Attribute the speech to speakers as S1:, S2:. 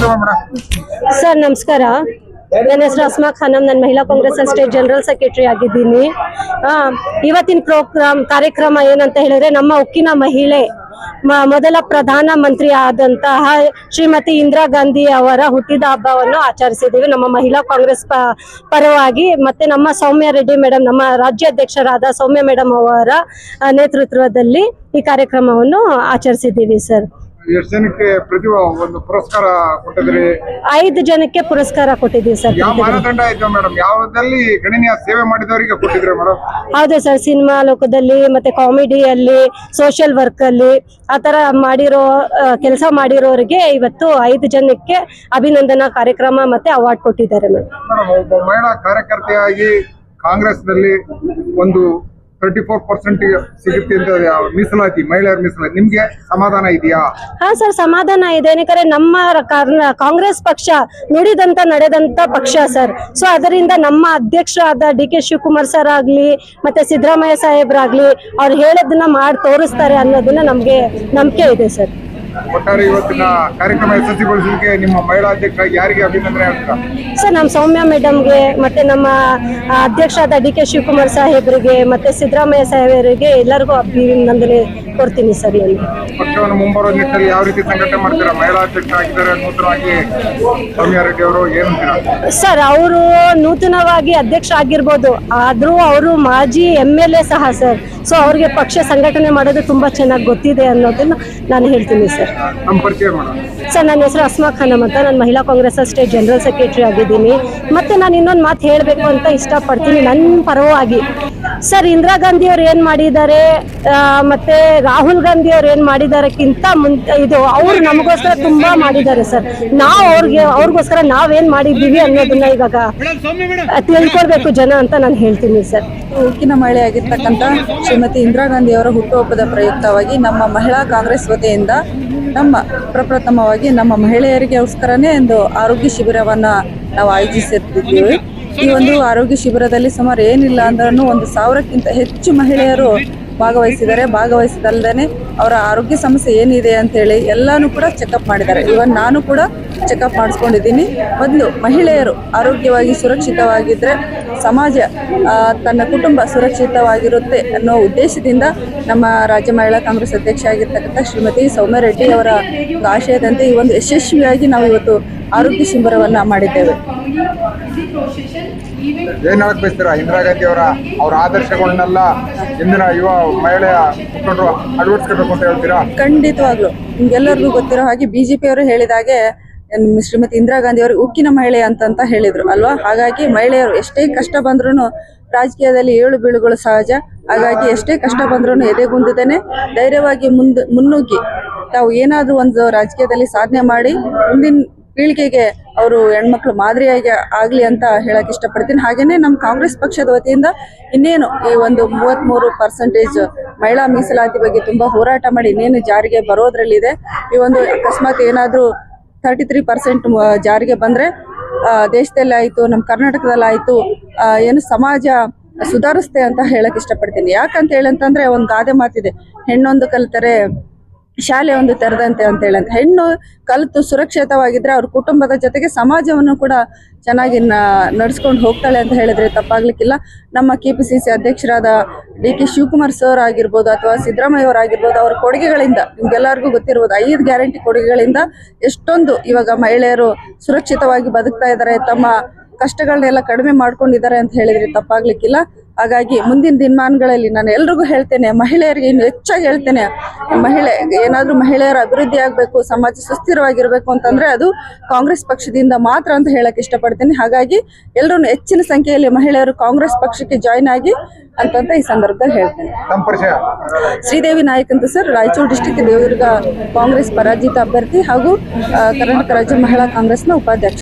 S1: Sir, ನಮಸ್ಕಾರ. ನನ್ನ ಹೆಸರು ಅಸ್ಮಾ ಖಾನಂ. ನಾನು ಮಹಿಳಾ ಕಾಂಗ್ರೆಸ್ ಸ್ಟೇಟ್ ಜನರಲ್ ಸೆಕ್ರೆಟರಿ ಆಗಿದ್ದೀನಿ. ಇವತ್ತಿನ ಪ್ರೋಗ್ರಾಮ್ ಕಾರ್ಯಕ್ರಮ ಏನಂತ ಹೇಳಿದ್ರೆ ನಮ್ಮ ಉಕ್ಕಿನ ಮಹಿಳೆ ಮೊದಲ ಪ್ರಧಾನ ಮಂತ್ರಿ ಆದಂತಹ ಶ್ರೀಮತಿ ಇಂದಿರಾ ಗಾಂಧಿ ಅವರ ಹುಟ್ಟಿದ ಹಬ್ಬವನ್ನು ಆಚರಿಸಿದ್ದೀವಿ. ನಮ್ಮ ಮಹಿಳಾ ಕಾಂಗ್ರೆಸ್ ಪರವಾಗಿ ಮತ್ತೆ ನಮ್ಮ ಸೌಮ್ಯ ರೆಡ್ಡಿ ಮೇಡಮ್ ನಮ್ಮ ರಾಜ್ಯಾಧ್ಯಕ್ಷರಾದ ಸೌಮ್ಯ ಮೇಡಮ್ ಅವರ ನೇತೃತ್ವದಲ್ಲಿ ಈ ಕಾರ್ಯಕ್ರಮವನ್ನು ಆಚರಿಸಿದ್ದೀವಿ, ಸರ್.
S2: ಎಷ್ಟು ಜನಕ್ಕೆ ಪ್ರತಿ ಒಂದು ಪುರಸ್ಕಾರ ಕೊಟ್ಟಿದ್ರಿ
S1: ಐದು ಜನಕ್ಕೆ ಪುರಸ್ಕಾರ ಕೊಟ್ಟಿದ್ದೀವಿ ಸರ್
S2: ಯಾವ ಮಾನದಂಡ ಆಯ್ತು ಮೇಡಮ್? ಯಾವ್ದಲ್ಲಿ ಗಣನೀಯ ಸೇವೆ ಮಾಡಿದವರಿಗೆ ಕೊಟ್ಟಿದ್ರಿ ಮೇಡಮ್?
S1: ಹೌದು ಸರ್ ಸಿನಿಮಾ ಲೋಕದಲ್ಲಿ ಮತ್ತೆ ಕಾಮಿಡಿಯಲ್ಲಿ ಸೋಷಿಯಲ್ ವರ್ಕ್ ಅಲ್ಲಿ ಆತರ ತರ ಮಾಡಿರೋ ಕೆಲಸ ಮಾಡಿರೋರಿಗೆ ಇವತ್ತು ಐದು ಜನಕ್ಕೆ ಅಭಿನಂದನಾ ಕಾರ್ಯಕ್ರಮ ಮತ್ತೆ ಅವಾರ್ಡ್ ಕೊಟ್ಟಿದ್ದಾರೆ ಮೇಡಮ್.
S2: ಮೇಡಮ್ ಒಬ್ಬ ಮಹಿಳಾ ಕಾರ್ಯಕರ್ತೆಯಾಗಿ ಕಾಂಗ್ರೆಸ್ನಲ್ಲಿ ಒಂದು ತರ್ಟಿ ಫೋರ್ ಪರ್ಸೆಂಟ್ ಅಂತ ಮೀಸಲಾತಿ, ಮಹಿಳೆಯರ ಮೀಸಲಾತಿ. ನಿಮ್ಗೆ ಸಮಾಧಾನ ಇದೆಯಾ?
S1: ಹಾ ಸರ್, ಸಮಾಧಾನ ಇದೆ. ಏನಕ್ಕೆ ನಮ್ಮ ಕಾಂಗ್ರೆಸ್ ಪಕ್ಷ ನುಡಿದಂತ, ನಡೆದಂತ ಪಕ್ಷ ಸರ್. ಸೊ ಅದರಿಂದ ನಮ್ಮ ಅಧ್ಯಕ್ಷರಾದ ಡಿ ಕೆ ಶಿವಕುಮಾರ್ ಸರ್ ಆಗ್ಲಿ, ಮತ್ತೆ ಸಿದ್ದರಾಮಯ್ಯ ಸಾಹೇಬ್ರಾಗ್ಲಿ ಅವ್ರು ಹೇಳೋದನ್ನ ಮಾಡಿ ತೋರಿಸ್ತಾರೆ ಅನ್ನೋದನ್ನ ನಮ್ಗೆ ನಂಬಿಕೆ ಇದೆ ಸರ್.
S2: ಒಟ್ಟಾರೆ ಇವತ್ತಿನ ಕಾರ್ಯಕ್ರಮ ಯಶಸ್ವಿಗೊಳಿಸಲಿಕ್ಕೆ ನಿಮ್ಮ ಮಹಿಳಾ ಅಧ್ಯಕ್ಷ ಯಾರಿಗೆ ಅಭಿನಂದನೆ ಹೇಳ್ತೀರಾ?
S1: ಸರ್, ನಮ್ಮ ಸೌಮ್ಯ ಮೇಡಮ್ಗೆ, ಮತ್ತೆ ನಮ್ಮ ಅಧ್ಯಕ್ಷ ಅಧ್ಯಕ್ಷರಾದ ಡಿ ಕೆ ಶಿವಕುಮಾರ್ ಸಾಹೇಬರಿಗೆ, ಮತ್ತೆ ಸಿದ್ದರಾಮಯ್ಯ ಸಾಹೇಬರಿಗೆ ಎಲ್ಲರಿಗೂ ಅಭಿನಂದನೆ ಕೊಡ್ತೀನಿ ಸರ್ ನಾನು.
S2: ಪಕ್ಷವನ್ನು ಮುಂಬರುವ ನಿಟ್ಟಿನಲ್ಲಿ ಯಾವ ರೀತಿ ಸಂಘಟನೆ ಮಾಡ್ತೀರಾ? ಮಹಿಳಾ ಅಧ್ಯಕ್ಷ ಆಗಿದ್ದಾರೆ ನೂತನವಾಗಿ ಅವರು ಏನಂತೀರಾ
S1: ಸರ್ ಅವರು ನೂತನವಾಗಿ ಅಧ್ಯಕ್ಷ ಆಗಿರ್ಬೋದು. ಆದ್ರೂ ಅವರು ಮಾಜಿ ಎಂ ಎಲ್ ಎ ಸಹ ಸರ್. ಸೊ ಅವ್ರಿಗೆ ಪಕ್ಷ ಸಂಘಟನೆ ಮಾಡೋದು ತುಂಬಾ ಚೆನ್ನಾಗಿ ಗೊತ್ತಿದೆ ಅನ್ನೋದನ್ನ ನಾನು ಹೇಳ್ತೀನಿ ಸರ್.
S2: ನಮ್ಮ ಪರಿಚಯ ಮೇಡಮ್
S1: ಸರ್ ನನ್ನ ಹೆಸರು ಅಸ್ಮಾ ಖಾನಮ್ ಅಂತ. ನಾನು ಮಹಿಳಾ ಕಾಂಗ್ರೆಸ್ ಸ್ಟೇಟ್ ಜನರಲ್ ಸೆಕ್ರೆಟರಿ ಆಗಿದ್ದೀನಿ. ಮತ್ತೆ ನಾನು ಇನ್ನೊಂದು ಮಾತು ಹೇಳಬೇಕು ಅಂತ ಇಷ್ಟಪಡ್ತೀನಿ. ನನ್ನ ಪರವಾಗಿ. ಸರ್ ಇಂದಿರಾ ಗಾಂಧಿ ಅವ್ರು ಏನ್ ಮಾಡಿದ್ದಾರೆ? ಆ, ಮತ್ತೆ ರಾಹುಲ್ ಗಾಂಧಿ ಅವ್ರು ಏನ್ ಮಾಡಿದಾರಕ್ಕಿಂತ ಮುಂಚೆ ಇದು ಅವ್ರು ನಮಗೋಸ್ಕರ ತುಂಬಾ ಮಾಡಿದ್ದಾರೆ ಸರ್. ನಾವು ಅವ್ರಿಗೆ ಅವ್ರಿಗೋಸ್ಕರ ನಾವೇನ್ ಮಾಡಿದ್ದೀವಿ ಅನ್ನೋದನ್ನ ಇವಾಗ ತಿಳ್ಕೊಳ್ಬೇಕು ಜನ ಅಂತ ನಾನು ಹೇಳ್ತೀನಿ ಸರ್.
S3: ಉಕ್ಕಿನ ಮಹಿಳೆಯಾಗಿರ್ತಕ್ಕಂಥ ಶ್ರೀಮತಿ ಇಂದಿರಾ ಗಾಂಧಿ ಅವರ ಹುಟ್ಟುಹಬ್ಬದ ಪ್ರಯುಕ್ತವಾಗಿ ನಮ್ಮ ಮಹಿಳಾ ಕಾಂಗ್ರೆಸ್ ವತಿಯಿಂದ ನಮ್ಮ ಪ್ರಪ್ರಥಮವಾಗಿ ನಮ್ಮ ಮಹಿಳೆಯರಿಗೋಸ್ಕರನೇ ಒಂದು ಆರೋಗ್ಯ ಶಿಬಿರವನ್ನ ನಾವು ಆಯೋಜಿಸಿರ್ತಿದ್ದೀವಿ ಈ ಒಂದು ಆರೋಗ್ಯ ಶಿಬಿರದಲ್ಲಿ ಸುಮಾರು ಏನಿಲ್ಲ ಅಂದ್ರೂ ಒಂದು ಸಾವಿರಕ್ಕಿಂತ ಹೆಚ್ಚು ಮಹಿಳೆಯರು ಭಾಗವಹಿಸಿದ್ದಾರೆ. ಭಾಗವಹಿಸಿದಲ್ದೇ ಅವರ ಆರೋಗ್ಯ ಸಮಸ್ಯೆ ಏನಿದೆ ಅಂತೇಳಿ ಎಲ್ಲಾನು ಕೂಡ ಚೆಕಪ್ ಮಾಡಿದ್ದಾರೆ. ಇವನ್ ನಾನು ಕೂಡ ಚೆಕಪ್ ಮಾಡಿಸ್ಕೊಂಡಿದ್ದೀನಿ. ಮೊದಲು ಮಹಿಳೆಯರು ಆರೋಗ್ಯವಾಗಿ ಸುರಕ್ಷಿತವಾಗಿದ್ದರೆ ಸಮಾಜ ತನ್ನ ಕುಟುಂಬ ಸುರಕ್ಷಿತವಾಗಿರುತ್ತೆ ಅನ್ನೋ ಉದ್ದೇಶದಿಂದ ನಮ್ಮ ರಾಜ್ಯ ಮಹಿಳಾ ಕಾಂಗ್ರೆಸ್ ಅಧ್ಯಕ್ಷ ಆಗಿರ್ತಕ್ಕಂಥ ಶ್ರೀಮತಿ ಸೌಮ್ಯ ರೆಡ್ಡಿ ಅವರ ಆಶಯದಂತೆ ಈ ಒಂದು ಯಶಸ್ವಿಯಾಗಿ ನಾವು ಇವತ್ತು ಆರೋಗ್ಯ ಶಿಬಿರವನ್ನು ಮಾಡಿದ್ದೇವೆ.
S2: ಏನ್ ಹೇಳಕ್ ಬಯಸ್ತೀರಾ ಇಂದಿರಾ ಗಾಂಧಿ ಅವರ ಅವರ ಆದರ್ಶಗಳನ್ನೆಲ್ಲ ಇಂದಿನ ಯುವ ಮಹಿಳೆಯ ಮುಖಂಡರು ಅಳವಡಿಸ್ಕೋಬೇಕು ಅಂತ ಹೇಳ್ತೀರಾ?
S3: ಖಂಡಿತವಾಗ್ಲು. ನಿಮ್ಗೆಲ್ಲರಿಗೂ ಗೊತ್ತಿರೋ ಹಾಗೆ ಬಿಜೆಪಿ ಅವರು ಹೇಳಿದ ಹಾಗೆ ಏನ್ ಶ್ರೀಮತಿ ಇಂದಿರಾ ಗಾಂಧಿ ಅವರು ಉಕ್ಕಿನ ಮಹಿಳೆ ಅಂತಂತ ಹೇಳಿದ್ರು ಅಲ್ವಾ? ಹಾಗಾಗಿ ಮಹಿಳೆಯರು ಎಷ್ಟೇ ಕಷ್ಟ ಬಂದ್ರೂ ರಾಜಕೀಯದಲ್ಲಿ ಏಳು ಬೀಳುಗಳು ಸಹಜ. ಹಾಗಾಗಿ ಎಷ್ಟೇ ಕಷ್ಟ ಬಂದ್ರೂ ಎದೆಗುಂದದೇನೆ ಧೈರ್ಯವಾಗಿ ಮುಂದೆ ಮುನ್ನುಗ್ಗಿ. ತಾವು ಏನಾದರೂ ಒಂದು ರಾಜಕೀಯದಲ್ಲಿ ಸಾಧನೆ ಮಾಡಿ ಮುಂದಿನ ಪೀಳಿಗೆಗೆ ಅವರು ಹೆಣ್ಮಕ್ಳು ಮಾದರಿಯಾಗಿ ಆಗ್ಲಿ ಅಂತ ಹೇಳಕ್ ಇಷ್ಟಪಡ್ತೀನಿ. ಹಾಗೇನೆ ನಮ್ಮ ಕಾಂಗ್ರೆಸ್ ಪಕ್ಷದ ವತಿಯಿಂದ ಇನ್ನೇನು ಈ ಒಂದು ಮೂವತ್ಮೂರು ಪರ್ಸೆಂಟೇಜ್ ಮಹಿಳಾ ಮೀಸಲಾತಿ ಬಗ್ಗೆ ತುಂಬಾ ಹೋರಾಟ ಮಾಡಿ ಇನ್ನೇನು ಜಾರಿಗೆ ಬರೋದ್ರಲ್ಲಿದೆ. ಈ ಒಂದು ಅಕಸ್ಮಾತ್ ಏನಾದರೂ ತರ್ಟಿ ತ್ರೀ ಪರ್ಸೆಂಟ್ ಜಾರಿಗೆ ಬಂದ್ರೆ ದೇಶದಲ್ಲಿ ಆಯ್ತು ನಮ್ಮ ಕರ್ನಾಟಕದಲ್ಲಿ ಆಯ್ತು ಆ, ಏನು ಸಮಾಜ ಸುಧಾರಿಸ್ತೆ ಅಂತ ಹೇಳಕ್ ಇಷ್ಟಪಡ್ತೀನಿ. ಯಾಕಂತ ಹೇಳಂತಂದ್ರೆ ಒಂದು ಗಾದೆ ಮಾತಿದೆ. ಹೆಣ್ಣೊಂದು ಕಲಿತರೆ ಶಾಲೆ ಒಂದು ತೆರೆದಂತೆ ಅಂತ ಹೇಳಂತ. ಹೆಣ್ಣು ಕಲಿತು ಸುರಕ್ಷಿತವಾಗಿದ್ರೆ ಅವ್ರ ಕುಟುಂಬದ ಜೊತೆಗೆ ಸಮಾಜವನ್ನು ಕೂಡ ಚೆನ್ನಾಗಿ ನಡ್ಸ್ಕೊಂಡು ಹೋಗ್ತಾಳೆ ಅಂತ ಹೇಳಿದ್ರೆ ತಪ್ಪಾಗ್ಲಿಕ್ಕಿಲ್ಲ. ನಮ್ಮ ಕೆ ಪಿ ಸಿ ಸಿ ಅಧ್ಯಕ್ಷರಾದ ಡಿ ಕೆ ಶಿವಕುಮಾರ್ ಸರ್ ಆಗಿರ್ಬೋದು ಅಥವಾ ಸಿದ್ದರಾಮಯ್ಯ ಅವರು ಆಗಿರ್ಬೋದು, ಅವರ ಕೊಡುಗೆಗಳಿಂದ, ನಿಮ್ಗೆಲ್ಲರಿಗೂ ಗೊತ್ತಿರ್ಬೋದು, ಐದು ಗ್ಯಾರಂಟಿ ಕೊಡುಗೆಗಳಿಂದ ಎಷ್ಟೊಂದು ಇವಾಗ ಮಹಿಳೆಯರು ಸುರಕ್ಷಿತವಾಗಿ ಬದುಕ್ತಾ ಇದ್ದಾರೆ. ತಮ್ಮ ಕಷ್ಟಗಳನ್ನೆಲ್ಲ ಕಡಿಮೆ ಮಾಡ್ಕೊಂಡಿದ್ದಾರೆ ಅಂತ ಹೇಳಿದ್ರೆ ತಪ್ಪಾಗ್ಲಿಕ್ಕಿಲ್ಲ. ಹಾಗಾಗಿ ಮುಂದಿನ ದಿನಮಾನಗಳಲ್ಲಿ ನಾನು ಎಲ್ರಿಗೂ ಹೇಳ್ತೇನೆ ಮಹಿಳೆಯರಿಗೆ ಇನ್ನು ಹೆಚ್ಚಾಗಿ ಹೇಳ್ತೇನೆ ಮಹಿಳೆ ಏನಾದರೂ ಮಹಿಳೆಯರ ಅಭಿವೃದ್ಧಿ ಆಗಬೇಕು ಸಮಾಜ ಸುಸ್ಥಿರವಾಗಿರಬೇಕು ಅಂತಂದ್ರೆ ಅದು ಕಾಂಗ್ರೆಸ್ ಪಕ್ಷದಿಂದ ಮಾತ್ರ ಅಂತ ಹೇಳಕ್ಕೆ ಇಷ್ಟಪಡ್ತೀನಿ. ಹಾಗಾಗಿ ಎಲ್ಲರೂ ಹೆಚ್ಚಿನ ಸಂಖ್ಯೆಯಲ್ಲಿ ಮಹಿಳೆಯರು ಕಾಂಗ್ರೆಸ್ ಪಕ್ಷಕ್ಕೆ ಜಾಯ್ನ್ ಆಗಿ ಅಂತಂತ ಈ ಸಂದರ್ಭದಲ್ಲಿ ಹೇಳ್ತೇನೆ. ಶ್ರೀದೇವಿ ನಾಯಕ್ ಅಂತ sir Raichur district Devadurga Congress ಪರಾಜಿತ ಅಭ್ಯರ್ಥಿ ಹಾಗೂ ಕರ್ನಾಟಕ ರಾಜ್ಯ ಮಹಿಳಾ ಕಾಂಗ್ರೆಸ್ನ ಉಪಾಧ್ಯಕ್ಷ.